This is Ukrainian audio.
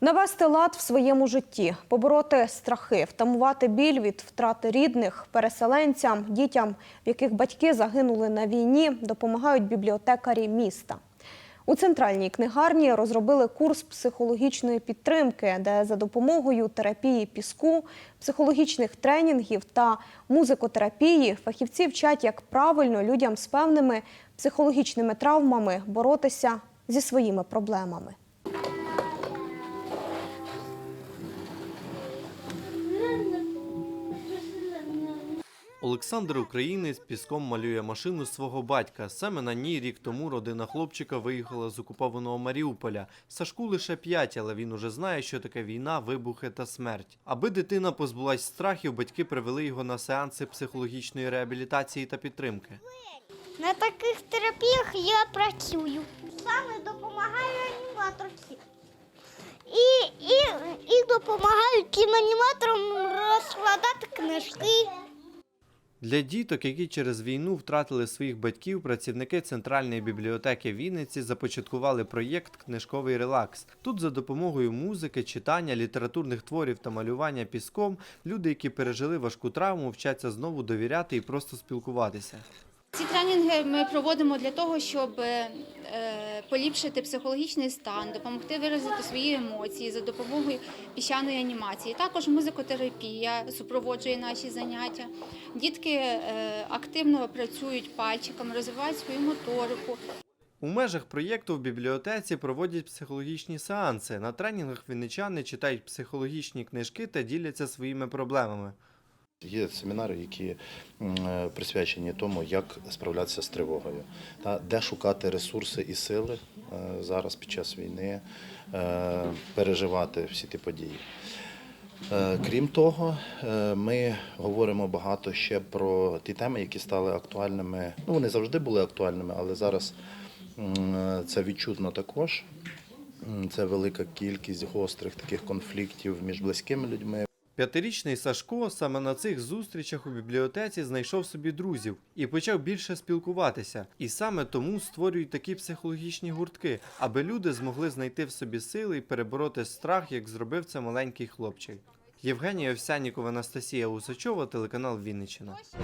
Навести лад в своєму житті, побороти страхи, втамувати біль від втрати рідних, переселенцям, дітям, в яких батьки загинули на війні, допомагають бібліотекарі міста. У центральній книгарні розробили курс психологічної підтримки, де за допомогою терапії піску, психологічних тренінгів та музикотерапії фахівці вчать, як правильно людям з певними психологічними травмами боротися зі своїми проблемами. Олександр Українець піском малює машину свого батька. Саме на ній рік тому родина хлопчика виїхала з окупованого Маріуполя. Сашку лише п'ять, але він уже знає, що таке війна, вибухи та смерть. Аби дитина позбулась страхів, батьки привели його на сеанси психологічної реабілітації та підтримки. На таких терапіях я працюю. Саме допомагаю аніматорці. І, і, і допомагаю тим аніматорам розкладати книжки. Для діток, які через війну втратили своїх батьків, працівники центральної бібліотеки Вінниці започаткували проєкт Книжковий релакс. Тут за допомогою музики, читання, літературних творів та малювання піском люди, які пережили важку травму, вчаться знову довіряти і просто спілкуватися. Ці тренінги ми проводимо для того, щоб е, поліпшити психологічний стан, допомогти виразити свої емоції за допомогою піщаної анімації. Також музикотерапія супроводжує наші заняття. Дітки е, активно працюють пальчиками, розвивають свою моторику. У межах проєкту в бібліотеці проводять психологічні сеанси. На тренінгах вінничани читають психологічні книжки та діляться своїми проблемами. Є семінари, які е, присвячені тому, як справлятися з тривогою, та де шукати ресурси і сили е, зараз під час війни, е, переживати всі ті події. Крім того, ми говоримо багато ще про ті теми, які стали актуальними. Ну, вони завжди були актуальними, але зараз це відчутно також. Це велика кількість гострих таких конфліктів між близькими людьми. П'ятирічний Сашко саме на цих зустрічах у бібліотеці знайшов собі друзів і почав більше спілкуватися. І саме тому створюють такі психологічні гуртки, аби люди змогли знайти в собі сили і перебороти страх, як зробив це маленький хлопчик. Євгенія Овсянікова, Анастасія Усачова, телеканал Вінниччина.